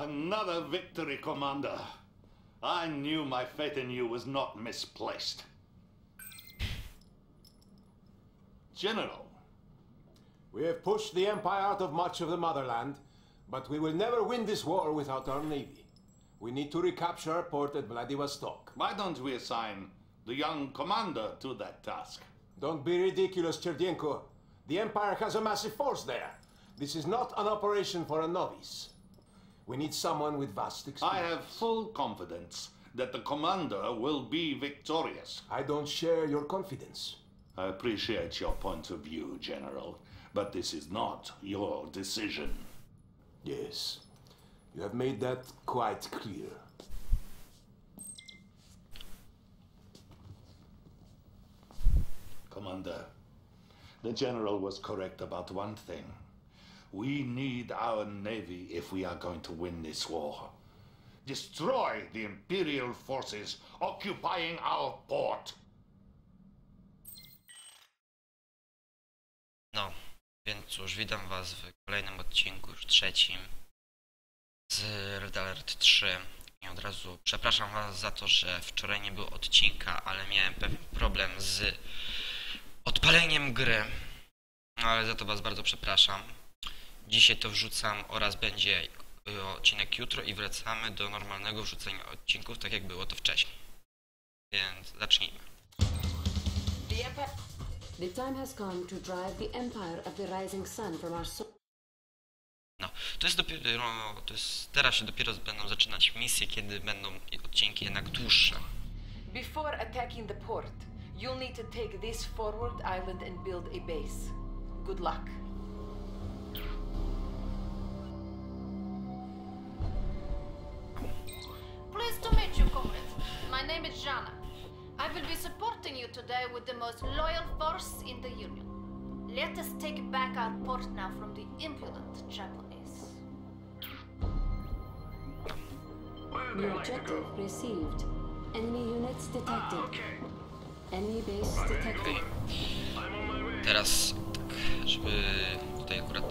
Another victory, Commander. I knew my faith in you was not misplaced. General, We have pushed the Empire out of much of the motherland, but we will never win this war without our navy. We need to recapture our port at Vladivostok. why don't we assign the young commander to that task? Don't be ridiculous, Cherdienko. The Empire has a massive force there. This is not an operation for a novice. We need someone with vast experience. I have full confidence that the commander will be victorious. I don't share your confidence. I appreciate your point of view, General, but this is not your decision. Yes, you have made that quite clear. Commander, the General was correct about one thing. We need our navy if we are going to win this war. Destroy the Imperial forces occupying our port. No, więc cóż, witam was w kolejnym odcinku, już trzecim z Red Alert 3. I od razu przepraszam was za to, że wczoraj nie było odcinka, ale miałem pewien problem z odpaleniem gry. No, ale za to was bardzo przepraszam. Dzisiaj to wrzucam oraz będzie odcinek jutro i wracamy do normalnego wrzucenia odcinków, tak jak było to wcześniej. Więc zacznijmy. No, to jest dopiero, to jest, teraz się dopiero będą zaczynać misje, kiedy będą odcinki jednak dłuższe. Before attacking the port, you'll need to take this forward island and build a base. Good luck. Pleased to meet you, comrades. My name is Jana. I will be supporting you today with the most loyal force in the Union. Let us take back our port now from the impudent Japanese. New objective received. Enemy units detected. Enemy base detected. Teraz, tak, żeby tutaj akurat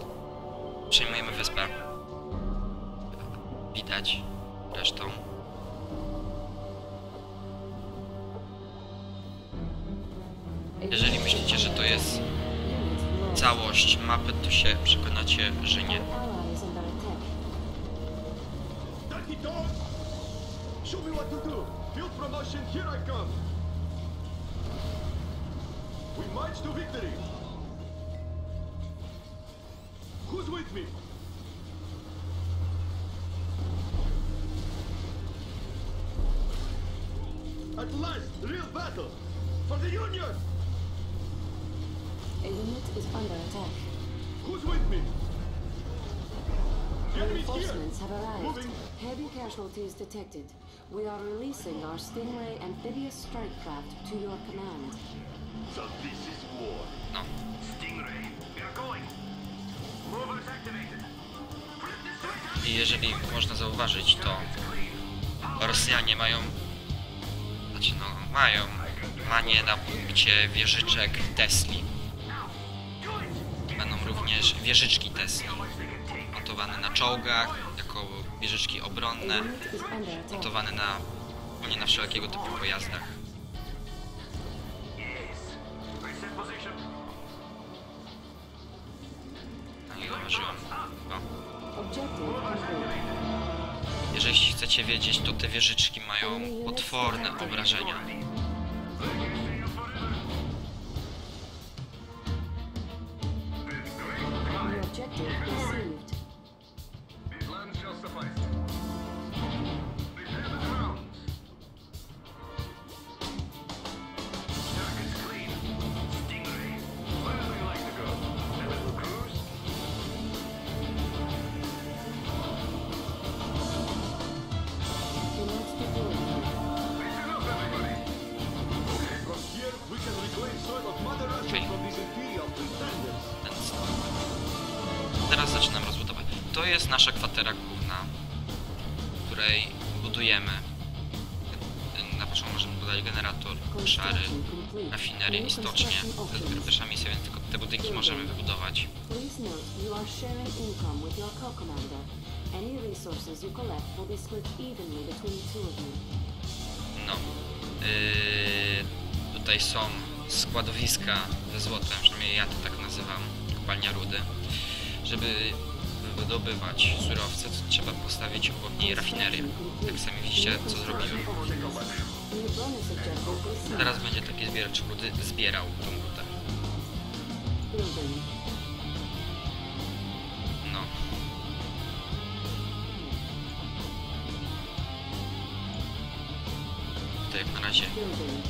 przejmujemy wyspę. Widać resztą. Jeżeli myślicie, że to jest całość mapy, to się przekonacie, że nie. Show me what to do! Field promotion, here I come! We march to victory! Who's with me? At last, real battle! For the Union! A unit is under attack. Who's with me? Reinforcements have arrived. Moving. Heavy casualties detected. We are releasing our Stingray amphibious strike craft to your command. So this is war. No. Stingray, we are going. Movers activated. I jeżeli można zauważyć, to Rosjanie mają, znaczy no, mają manię na punkcie wieżyczek Tesli. Również wieżyczki Tesli montowane na czołgach, jako wieżyczki obronne, montowane na, nie na wszelkiego typu pojazdach. No. No. Jeżeli chcecie wiedzieć, to te wieżyczki mają potworne obrażenia. Jest nasza kwatera główna, w której budujemy. Na początku możemy budować generator, szary, rafinerię i construction To jest dopiero pierwsza misja, więc tylko te budynki możemy wybudować. No. Yy, tutaj są składowiska ze złotem, przynajmniej ja to tak nazywam, kopalnia rudy. Żeby wydobywać surowce, to trzeba postawić obok niej rafinerię. Jak sami widzicie, co zrobiłem. Teraz będzie taki zbieracz rudy zbierał tą rudę. No. Tutaj jak na razie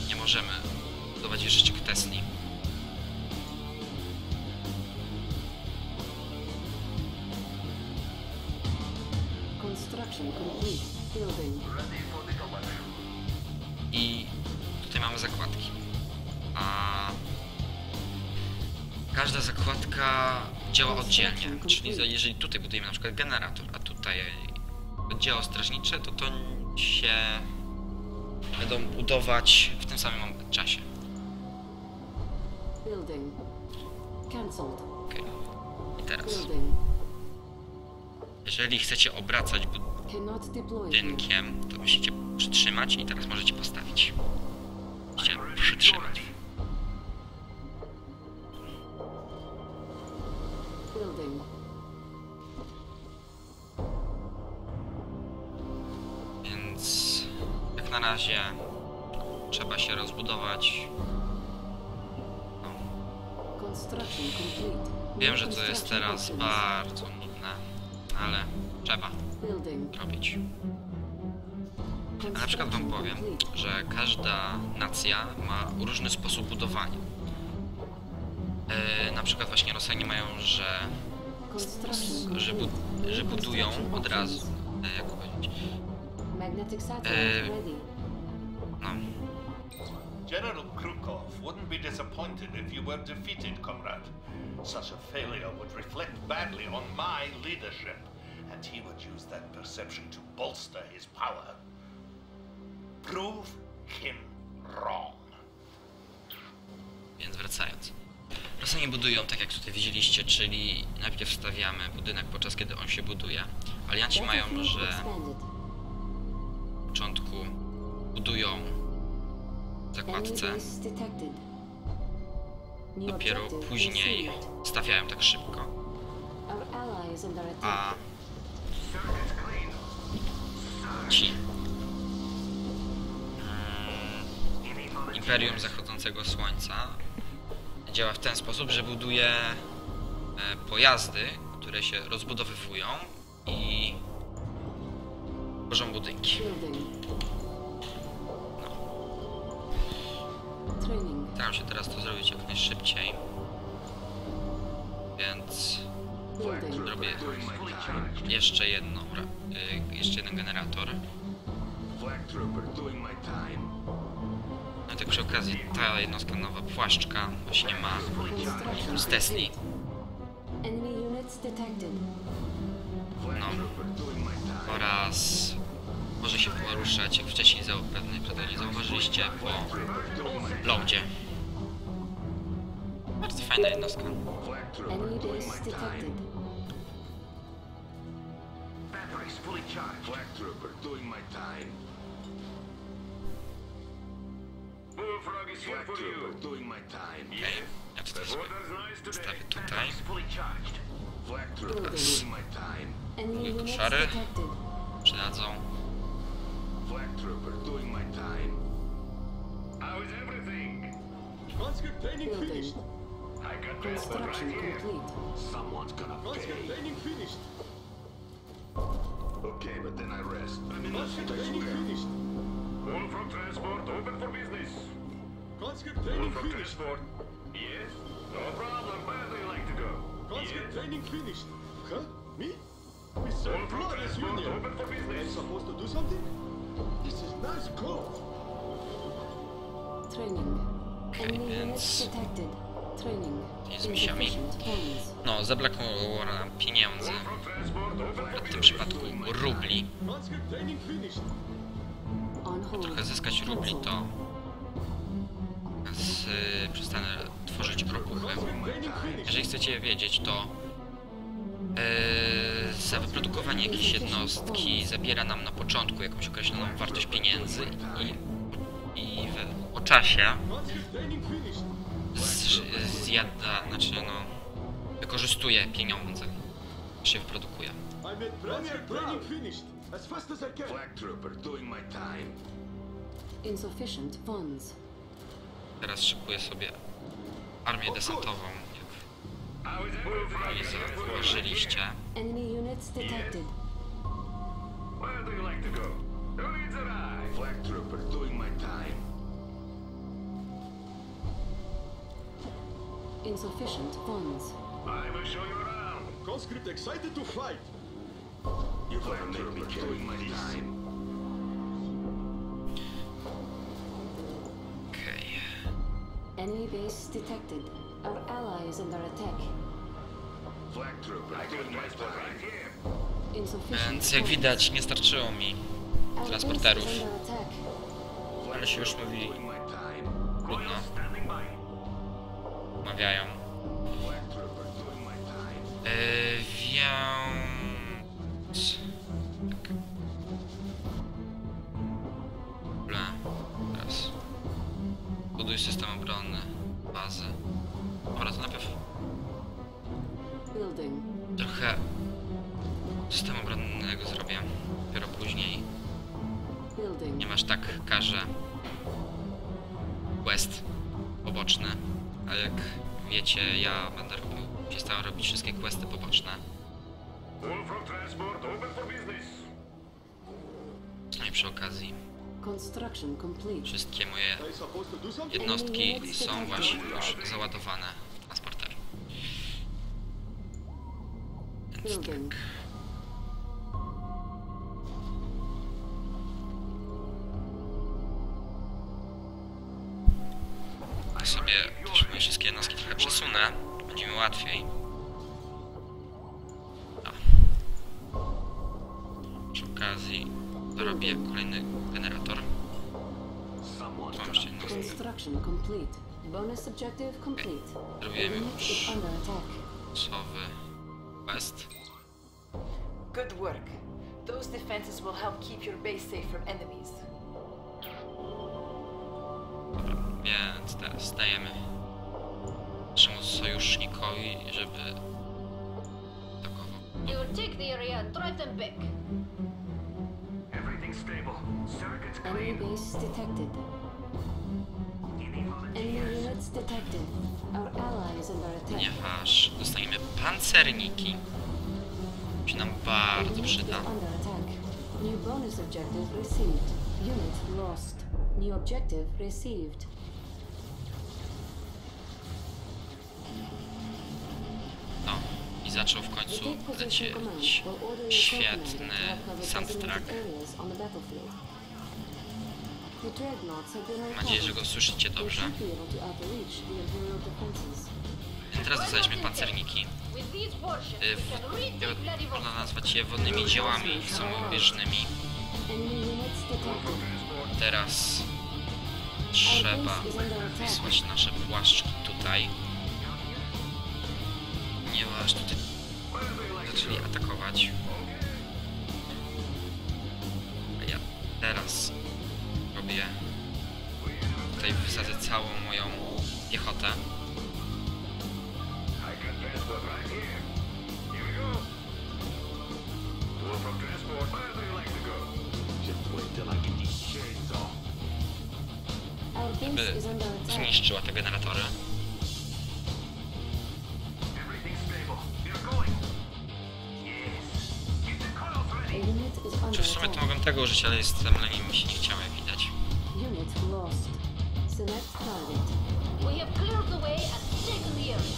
nie możemy budować wieżyczek Tesli. I tutaj mamy zakładki. A każda zakładka działa oddzielnie. Czyli jeżeli tutaj budujemy na przykład generator, a tutaj oddziały strażnicze, to to się będą budować w tym samym czasie. Building. Cancelled. Okej. I teraz, jeżeli chcecie obracać Budynkiem, to musicie przytrzymać i teraz możecie postawić. Musicie przytrzymać. Wam powiem, że każda nacja ma różny sposób budowania. E, na przykład właśnie Rosjanie mają, że, że, bu, że budują od razu. E, jak powiedzieć? Ready. No, General Krukov wouldn't be disappointed if you were defeated, comrade. Such a failure would reflect badly on my leadership, and he would use that perception to bolster his power. Prove him wrong. Więc wracając. Rosjanie budują tak jak tutaj widzieliście, czyli najpierw stawiamy budynek podczas kiedy on się buduje. Alianci mają, że w początku budują zakładce, dopiero później stawiają tak szybko. A ci Imperium Zachodzącego Słońca działa w ten sposób, że buduje e, pojazdy, które się rozbudowywują i tworzą budynki. Training. Staram się teraz to zrobić jak najszybciej. Więc zrobię jeszcze jedną, ra- y, jeszcze jeden generator. Flag trooper doing my time. No i tak przy okazji ta jednostka nowa płaszczka właśnie ma z Tesli. No. Oraz może się poruszać, jak wcześniej pewnie prawdopodobnie zauważyliście, po loadzie. Bardzo fajna jednostka. Batteries fully charged. Flag trooper doing my time. Bullfrog is here for you. doing my time. Okej, ja to też sobie nice stawię tutaj. fully charged. Flag trooper Building. doing my time. Enemy Drugie units koszary. detected. Przydadzą. Flag trooper doing my time. How is everything? Conscript training Building. finished. I got transport Construction right here. complete. Someone's gonna Conscript pay. training finished. Okay, but then I rest. I'm in Conscript training finished. Bullfrog transport open for business. Conscript training Bullfrog finished. Yes? No problem. Where do you like to go? Conscript training finished. Huh? Me? We serve Bullfrog glorious transport union. open for I'm business. supposed to do something? This is nice clothes. Training. Więc-. Training. z misiami. No, zabrakło nam pieniędzy. W tym przypadku rubli. Conscript training finished. On hold. Trochę zyskać rubli to z, przestanę tworzyć ropuchy. Jeżeli chcecie wiedzieć, to yy, za wyprodukowanie jakiejś jednostki zabiera nam na początku jakąś określoną wartość pieniędzy i, i w, o czasie z, zjada, znaczy no, wykorzystuje pieniądze, się wyprodukuje. Insufficient funds. Teraz szykuję sobie armię desantową, jak zauważyliście. Insufficient funds. I will show you around. Conscript excited to fight. You flag trooper doing my time. Enemy base detected. Our ally is under attack. Flag trooper my time. Here. Insufficient Więc jak widać nie starczyło mi transporterów. Ale się już mówi, trudno, mawiają. Buduj system obronny, bazy. Dobra, to najpierw Building. trochę systemu obronnego zrobię. Dopiero później. Building. Nie masz tak każe quest poboczne. A jak wiecie, ja będę robił, się starał robić wszystkie questy poboczne. Wolfram Transport open for business. No i przy okazji Construction complete. wszystkie moje jednostki są właśnie już załadowane w transporter. Więc tak. Ja sobie też moje wszystkie jednostki trochę przesunę. Będzie mi łatwiej. Przy okazji dorobię kolejny generator. Mam jednostkę. Construction complete. Bonus objective complete. Zrobiłem już sowy quest. Good work. Those defenses will help keep your base safe from enemies. Dobra, więc teraz dajemy naszemu sojusznikowi, żeby atakował. You will take the area and drive them back. Everything's stable. Circuits Enemy clean. base detected. Enemy units detected. Our ally is under attack. Ponieważ dostaniemy pancerniki, się nam bardzo przyda. under attack. New bonus objective received. Unit lost. New objective received. Zaczął w końcu lecieć świetny soundtrack. Mam nadzieję, że go słyszycie dobrze. Teraz dostaliśmy pancerniki. Y, w- retake Można nazwać je wodnymi dziełami samobieżnymi. Teraz trzeba wysłać nasze płaszczki tutaj. Ponieważ tutaj zaczęli atakować. A ja teraz robię tutaj wysadzę całą moją piechotę. I got transport right tego użyć, ale jestem leniem mi się nie chciało jak widać. Unit lost. Select target. We have cleared the way and taken the area.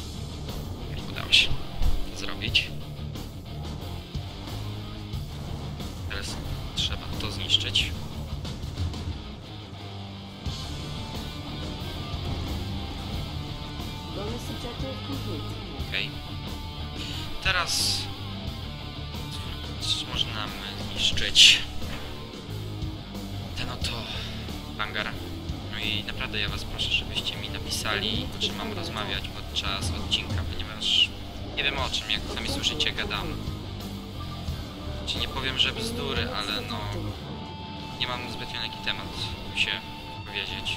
Nie udało się zrobić. żebyście mi napisali, o czym mam rozmawiać podczas odcinka, ponieważ nie wiem o czym, jak sami słyszycie, gadam. Czy nie powiem, że bzdury, ale no... Nie mam zbytnio na jaki temat, się powiedzieć.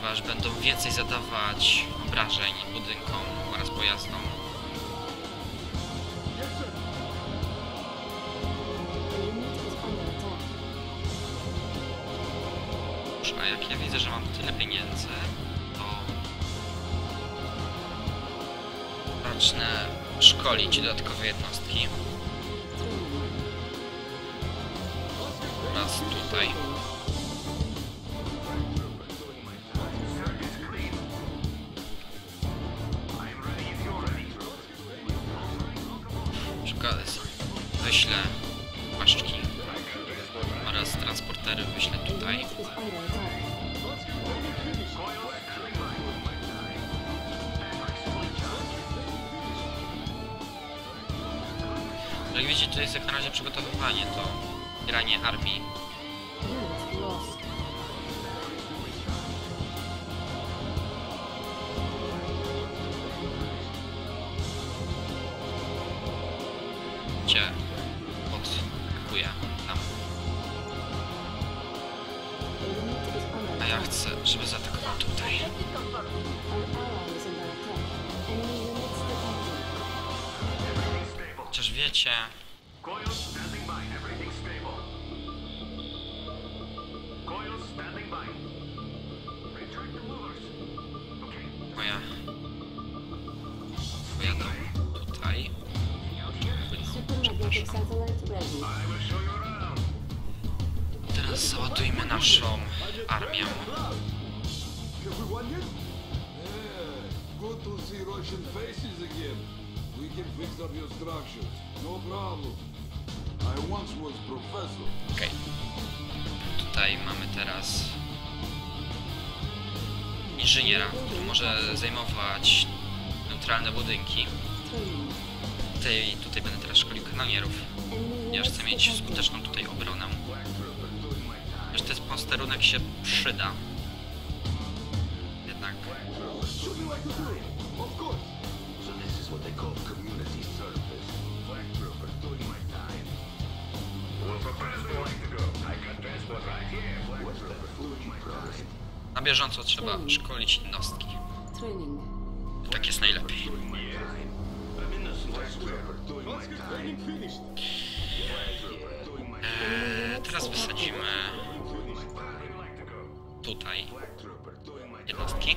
ponieważ będą więcej zadawać obrażeń budynkom oraz pojazdom. A jak ja widzę, że mam tyle pieniędzy, to zacznę szkolić dodatkowe jednostki. Oraz tutaj No jak wiecie, to jest jak na razie przygotowywanie do granie armii. załadujmy naszą armię. Okej. Tutaj mamy teraz inżyniera, który może zajmować neutralne budynki. Tutaj, tutaj będę teraz szkolił kanonierów, ponieważ chcę mieć skuteczną tutaj obronę każdy posterunek się przyda. Jednak... Na bieżąco trzeba szkolić jednostki. Tak jest najlepiej. Eee, teraz wysadzimy tutaj. Jednostki.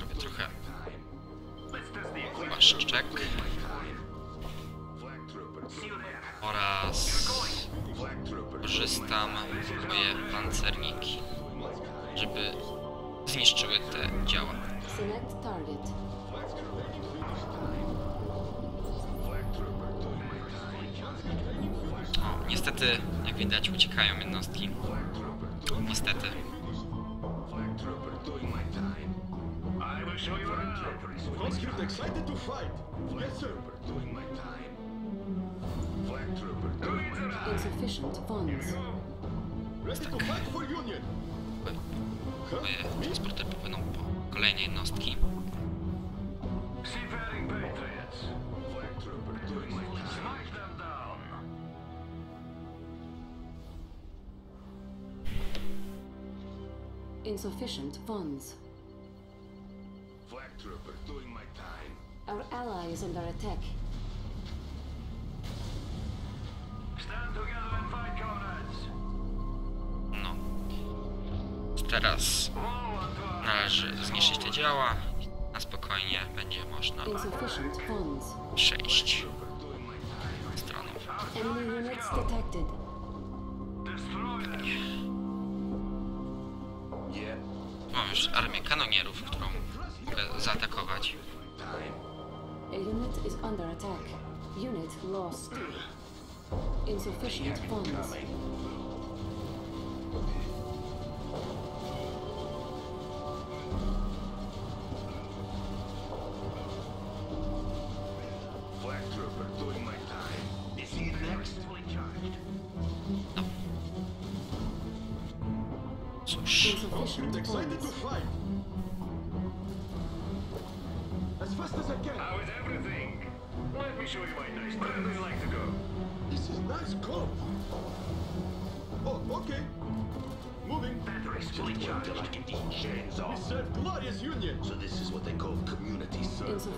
Robię trochę płaszczek oraz brzystam moje pancerniki, żeby zniszczyły te działa. Select target. Niestety, jak widać, uciekają jednostki. No, niestety. Insufficient funds. Tak. Transporter popłyną po kolejne jednostki. Seafaring Patriots. insufficient funds. Flag trooper doing my time. Our ally is under attack. Stand together and fight, comrades. No. Teraz należy zniszczyć te działa a spokojnie będzie można przejść stroną. Już armię kanonierów, którą mogę zaatakować. Unit is under attack. Unit lost. Insufficient funds.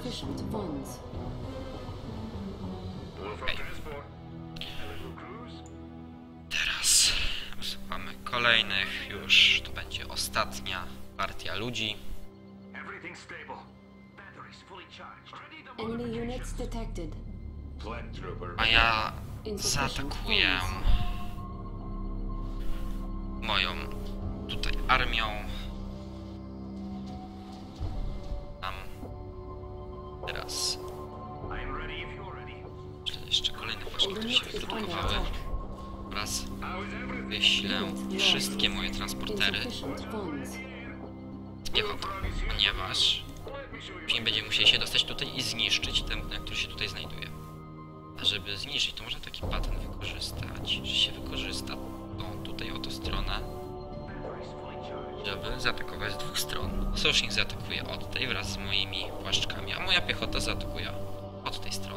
Insufficient funds. Teraz słuchamy kolejnych. Już to będzie ostatnia partia ludzi. A ja zaatakuję moją tutaj armią. Teraz ready. jeszcze- kolejne paczki, które się wyprodukowały. Oraz wyślę wszystkie moje transportery z piechotą, ponieważ później będziemy musieli się dostać tutaj i zniszczyć ten, który się tutaj znajduje. A żeby zniszczyć, to można taki patent wykorzystać, że się wykorzysta tą tutaj zaatakować z dwóch stron. Sojusznik zaatakuje od tej wraz z moimi płaszczkami, a moja piechota zaatakuje od tej strony.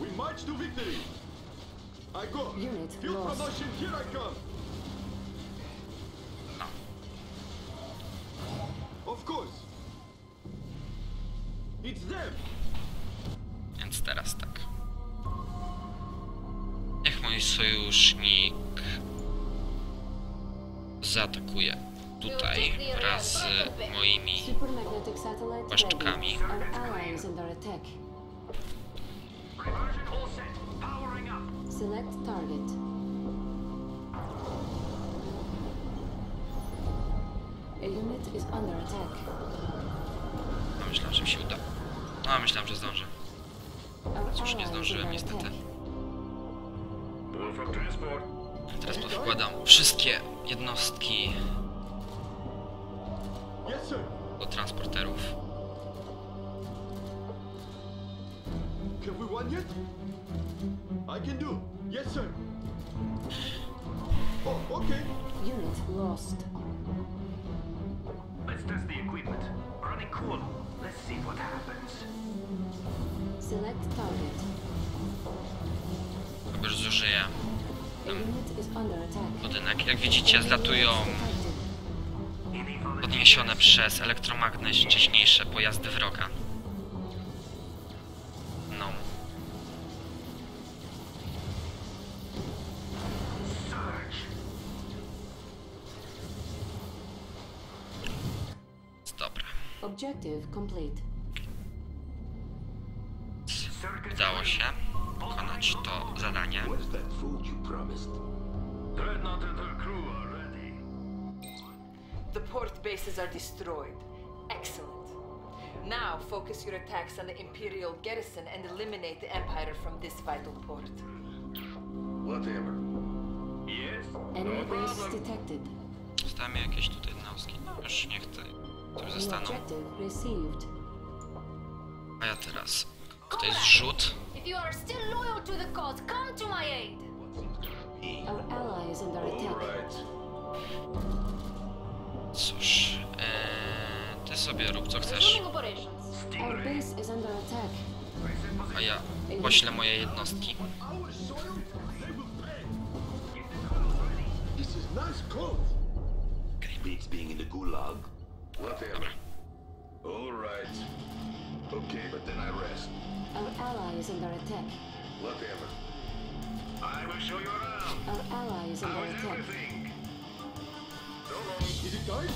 We march to victory. I go. Unit Field lost. promotion, here I come. No, Of course. It's them. więc teraz tak. Niech mój sojusznik zaatakuje tutaj wraz z moimi Płaszczkami. Select target. A unit is under attack. No, myślałem, że mi się uda. No, myślałem, że zdążę. Cóż, nie zdążyłem niestety. Teraz powkładam wszystkie jednostki. Do transporterów. Have we won yet? I can do. Yes, sir. Oh, okay. Unit lost. Let's test the equipment. Running cool. Let's see what happens. Select target. Że zużyję A unit is under attack. budynek. Jak widzicie, zlatują. Podniesione przez elektromagnes wcześniejsze pojazdy wroga. No. Dobra. Objective complete. Udało się wykonać to zadanie. Where's that food you promised? Dreadnought and her crew are. The port bases are destroyed. Excellent. Now focus your attacks on the Imperial garrison and eliminate the Empire from this vital port. Whatever. Yes? Enemy base detected. Zostały jakieś tutaj jednostki. No już nie chcę. To już zostaną. objective received. A ja teraz. To jest rzut. If you are still loyal to the cause, come to my aid. Our ally is under attack. Cóż, eee, ty sobie rób co chcesz, a ja poślę moje jednostki. This is nice clothes. Beats being in the gulag. Whatever. All right. Okay, but then I rest. Our ally is under attack. Whatever. I will show you around. Our ally is under attack. everything? Is it time?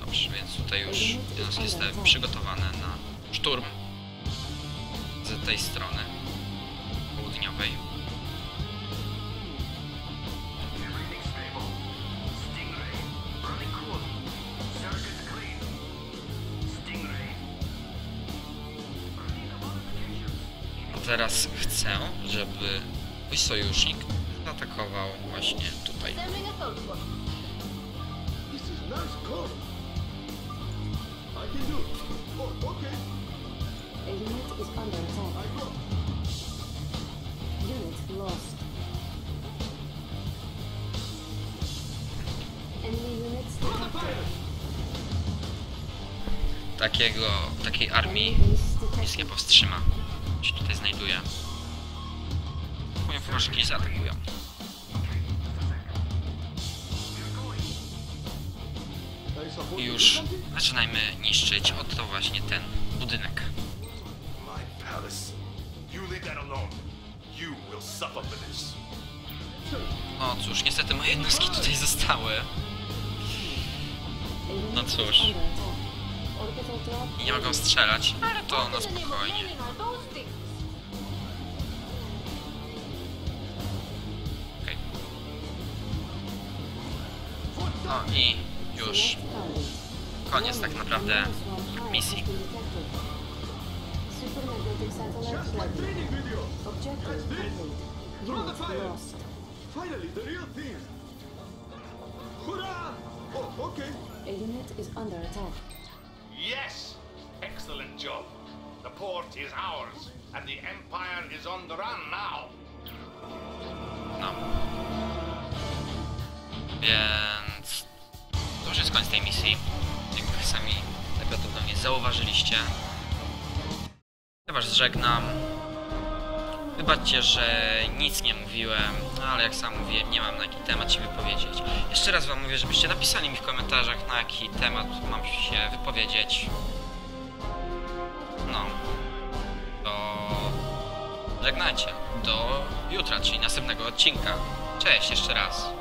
Dobrze, więc tutaj już jednostki zostały przygotowane na szturm z tej strony południowej. A teraz chcę, żeby mój sojusznik zaatakował właśnie tutaj. Takiego, takiej armii nic nie powstrzyma. Się tutaj znajduje. Moje płaszki zaatakują. I już zaczynajmy niszczyć oto właśnie ten budynek. O cóż, niestety moje jednostki tutaj zostały. No cóż. I nie mogą strzelać, ale to na spokojnie. No i już koniec tak naprawdę misji. Supermagnetic satellite Just like ready. training video. Objective complete. Throw the Unit fire. lost. Finally, the real thing. Hurrah! Oh, okay. A unit is under attack. Yes! Excellent job. The port is ours, and the Empire is on the run now. No. Więc jest koniec tej misji. Jak sami najprawdopodobniej zauważyliście. Ja was żegnam. Wybaczcie, że nic nie mówiłem, no ale jak sam mówiłem, nie mam na jaki temat się wypowiedzieć. Jeszcze raz wam mówię, żebyście napisali mi w komentarzach, na jaki temat mam się wypowiedzieć. No. To żegnajcie. Do jutra, czyli następnego odcinka. Cześć jeszcze raz.